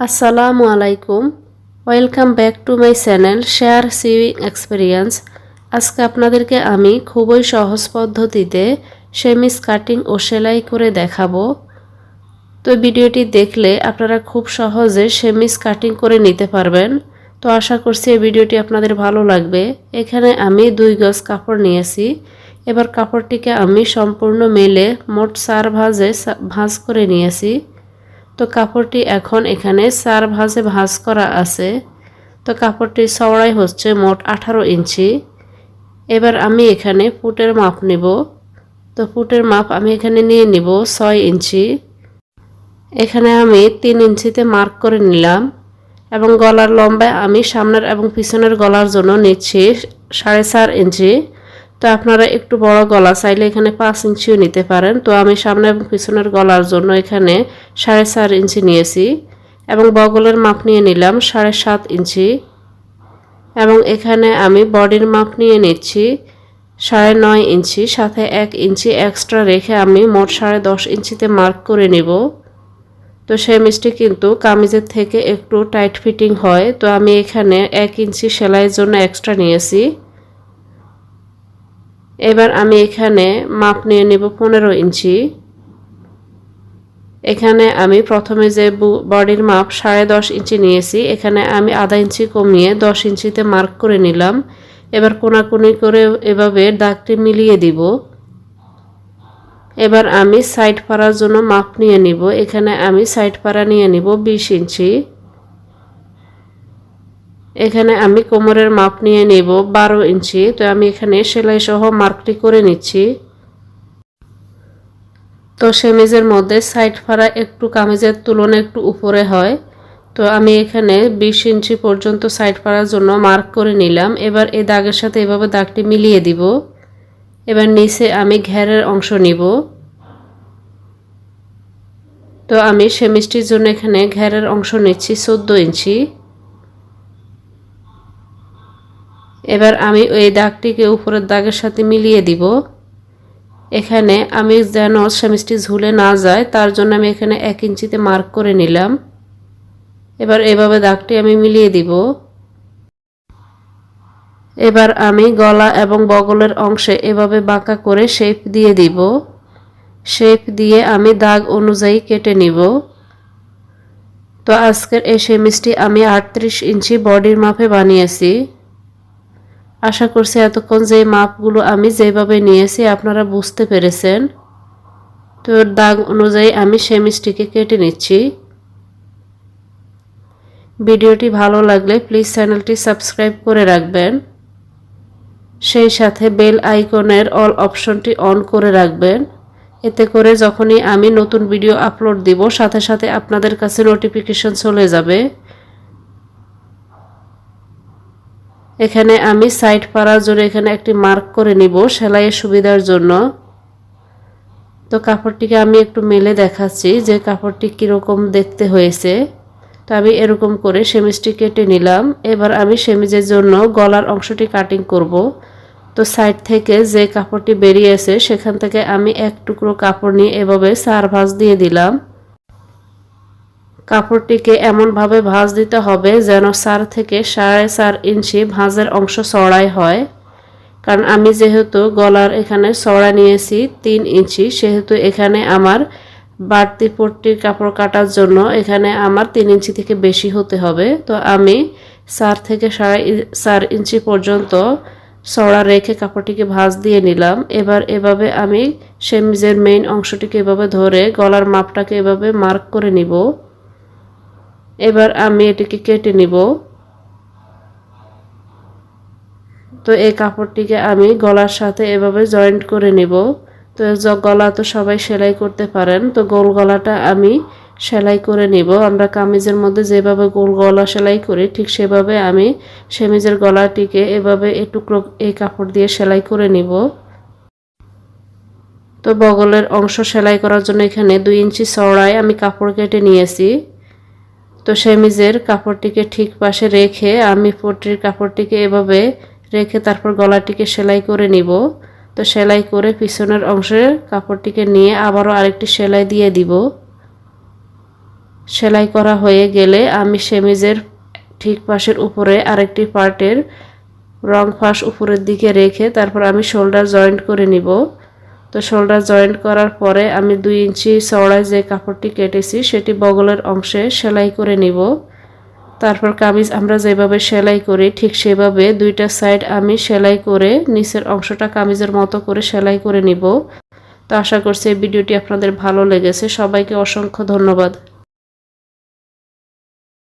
আসসালামু আলাইকুম। Welcome back to my channel share sewing experience আজকে আপনাদেরকে আমি খুবই সহজ পদ্ধতিতে সেমিস কাটিং ও সেলাই করে দেখাবো। তো ভিডিওটি দেখলে আপনারা খুব সহজে সেমিস কাটিং করে নিতে পারবেন। তো আশা করছি এই ভিডিওটি আপনাদের ভালো লাগবে। এখানে আমি দুই গজ কাপড় নিয়েছি। এবার কাপড়টিকে আমি সম্পূর্ণ মেলে মোট চার ভাজে ভাঁজ করে নিয়েছি। তো কাপড়টি এখন এখানে চার ভাঁজে ভাঁজ করা আছে। তো কাপড়টি চওড়াই হচ্ছে মোট আঠারো ইঞ্চি। এবার আমি এখানে ফুটের মাপ নেব। তো ফুটের মাপ আমি এখানে নিয়ে নিব ছয় ইঞ্চি। এখানে আমি তিন ইঞ্চিতে মার্ক করে নিলাম এবং গলার লম্বায় আমি সামনের এবং পিছনের গলার জন্য নিচ্ছি সাড়ে চার ইঞ্চি। তো আপনারা একটু বড় গলা চাইলে এখানে পাঁচ ইঞ্চিও নিতে পারেন। তো আমি সামনে এবং পিছনের গলার জন্য এখানে সাড়ে চার ইঞ্চি নিয়েছি এবং বগলের মাপ নিয়ে নিলাম সাড়ে সাত ইঞ্চি। এবং এখানে আমি বডির মাপ নিয়ে নিচ্ছি সাড়ে নয় ইঞ্চি, সাথে এক ইঞ্চি এক্সট্রা রেখে আমি মোট সাড়ে দশ ইঞ্চিতে মার্ক করে নিব। তো সেই মিষ্টি কিন্তু কামিজের থেকে একটু টাইট ফিটিং হয়। তো আমি এখানে এক ইঞ্চি সেলাইয়ের জন্য এক্সট্রা নিয়েছি। এবার আমি এখানে মাপ নিয়ে নেব পনেরো ইঞ্চি। এখানে আমি প্রথমে যে বডির মাপ সাড়ে দশ ইঞ্চি নিয়েছি, এখানে আমি আধা ইঞ্চি কমিয়ে দশ ইঞ্চিতে মার্ক করে নিলাম। এবার কোনাকুনি করে এভাবে দাগটি মিলিয়ে দিব। এবার আমি সাইড পাড়ার জন্য মাপ নিয়ে নিব। এখানে আমি সাইড পাড়া নিয়ে নিব বিশ ইঞ্চি। এখানে আমি কোমরের মাপ নিয়ে নেব বারো ইঞ্চি, তো আমি এখানে সেলাই সহ মার্কটি করে নিচ্ছি। তো সেমিজের মধ্যে সাইড ফাড়া একটু কামিজের তুলনায় একটু উপরে হয়। তো আমি এখানে বিশ ইঞ্চি পর্যন্ত সাইড ফাড়ার জন্য মার্ক করে নিলাম। এবার এই দাগের সাথে এভাবে দাগটি মিলিয়ে দিব। এবার নিচে আমি ঘেরের অংশ নিব। তো আমি সেমিজটির জন্য এখানে ঘেরের অংশ নিচ্ছি চোদ্দ ইঞ্চি। এবার আমি ওই দাগটিকে উপরের দাগের সাথে মিলিয়ে দিব। এখানে আমি যেন সেমিস্টি ঝুলে না যায়, তার জন্য আমি এখানে এক ইঞ্চিতে মার্ক করে নিলাম। এবার এভাবে দাগটি আমি মিলিয়ে দিব। এবার আমি গলা এবং বগলের অংশে এভাবে বাঁকা করে শেপ দিয়ে দিব। শেপ দিয়ে আমি দাগ অনুযায়ী কেটে নিব। তো আজকের এই সেমিসটি আমি আটত্রিশ ইঞ্চি বডির মাপে বানিয়েছি। আশা করছি এতক্ষণ যে মাপগুলো আমি যেভাবে নিয়েছি আপনারা বুঝতে পেরেছেন। তো দাগ অনুযায়ী আমি সেমিস্টিকে কেটে নিচ্ছি। ভিডিওটি ভালো লাগলে প্লিজ চ্যানেলটি সাবস্ক্রাইব করে রাখবেন। সেই সাথে বেল আইকনের অল অপশনটি অন করে রাখবেন। এতে করে যখনই আমি নতুন ভিডিও আপলোড দিব, সাথে সাথে আপনাদের কাছে নোটিফিকেশন চলে যাবে। এখানে আমি সাইড পাড়ার জন্য এখানে একটি মার্ক করে নিব সেলাইয়ের সুবিধার জন্য। তো কাপড়টিকে আমি একটু মেলে দেখাচ্ছি যে কাপড়টি কীরকম দেখতে হয়েছে। তো আমি এরকম করে সেমিজটি কেটে নিলাম। এবার আমি সেমিজের জন্য গলার অংশটি কাটিং করব। তো সাইড থেকে যে কাপড়টি বেরিয়েছে সেখান থেকে আমি এক টুকরো কাপড় নিয়ে এভাবে সার ভাঁজ দিয়ে দিলাম। কাপড়টিকে এমনভাবে ভাঁজ দিতে হবে যেন চার থেকে সাড়ে চার ইঞ্চি ভাঁজের অংশ চড়াই হয়। কারণ আমি যেহেতু গলার এখানে চড়া নিয়েছি তিন ইঞ্চি, সেহেতু এখানে আমার বাড়তি পট্টির কাপড় কাটার জন্য এখানে আমার তিন ইঞ্চি থেকে বেশি হতে হবে। তো আমি চার থেকে সাড়ে চার ইঞ্চি পর্যন্ত চড়া রেখে কাপড়টিকে ভাঁজ দিয়ে নিলাম। এবার এভাবে আমি সেমিজের মেইন অংশটিকে এভাবে ধরে গলার মাপটাকে এভাবে মার্ক করে নিব। এবার আমি এটিকে কেটে নিব। তো এই কাপড়টিকে আমি গলার সাথে এভাবে জয়েন্ট করে নিব। তো গলা তো সবাই সেলাই করতে পারেন। তো গোল গলাটা আমি সেলাই করে নিব। আমরা কামিজের মধ্যে যেভাবে গোল গলা সেলাই করি, ঠিক সেভাবে আমি সেমিজের গলাটিকে এভাবে এ টুকরো এই কাপড় দিয়ে সেলাই করে নিব। তো বগলের অংশ সেলাই করার জন্য এখানে দুই ইঞ্চি চড়ায় আমি কাপড় কেটে নিয়েছি। তো সেমিজের কাপড়টিকে ঠিক পাশে রেখে আমি পট্টির কাপড়টিকে এভাবে রেখে তারপর গলাটিকে সেলাই করে নিব। তো সেলাই করে পিছনের অংশে কাপড়টিকে নিয়ে আবারও আরেকটি সেলাই দিয়ে দিব। সেলাই করা হয়ে গেলে আমি সেমিজের ঠিক পাশের উপরে আরেকটি পার্টের রং ফাঁস উপরের দিকে রেখে তারপর আমি শোল্ডার জয়েন্ট করে নিব। তো শোল্ডার জয়েন্ট করার পরে আমি দুই ইঞ্চি চওড়ায় যে কাপড়টি কেটেছি, সেটি বগলের অংশে সেলাই করে নিব। তারপর কামিজ আমরা যেভাবে সেলাই করি, ঠিক সেভাবে দুইটা সাইড আমি সেলাই করে নিচের অংশটা কামিজের মতো করে সেলাই করে নিব। তো আশা করছি এই ভিডিওটি আপনাদের ভালো লেগেছে। সবাইকে অসংখ্য ধন্যবাদ।